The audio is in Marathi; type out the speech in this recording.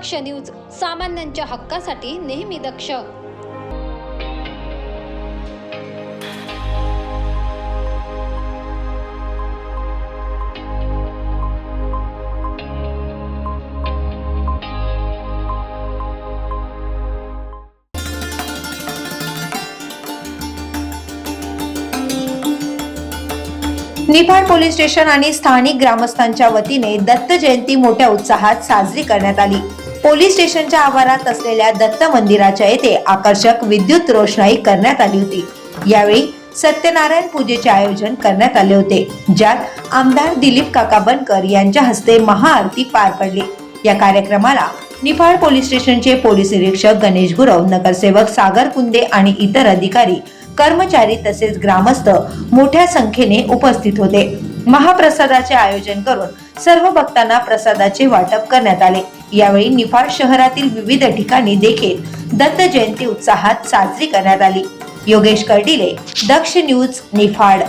दक्ष न्यूज सामान्यांच्या हक्कासाठी नेहमी दक्ष. निफाड पोलीस स्टेशन आणि स्थानिक ग्रामस्थांच्या वतीने दत्त जयंती मोठ्या उत्साहात साजरी करण्यात आली. पोलीस स्टेशनच्या आवारात असलेल्या दत्त मंदिराच्या येथे आकर्षक विद्युत रोषणाई करण्यात आली होती. यावेळी सत्यनारायण पूजेचे आयोजन करण्यात आले होते ज्यात आमदार दिलीप काका बनकर यांच्या हस्ते महाआरती पार पडली. या कार्यक्रमाला निफाड पोलीस स्टेशनचे पोलीस निरीक्षक गणेश गुरव नगरसेवक सागर कुंदे आणि इतर अधिकारी कर्मचारी तसेच ग्रामस्थ मोठ्या संख्येने उपस्थित होते. महाप्रसादाचे आयोजन करून सर्व भक्तांना प्रसादाचे वाटप करण्यात आले. यावेळी निफाड शहरातील विविध ठिकाणी देखील दत्त जयंती उत्साहात साजरी करण्यात आली. योगेश कर्डिले दक्ष न्यूज निफाड.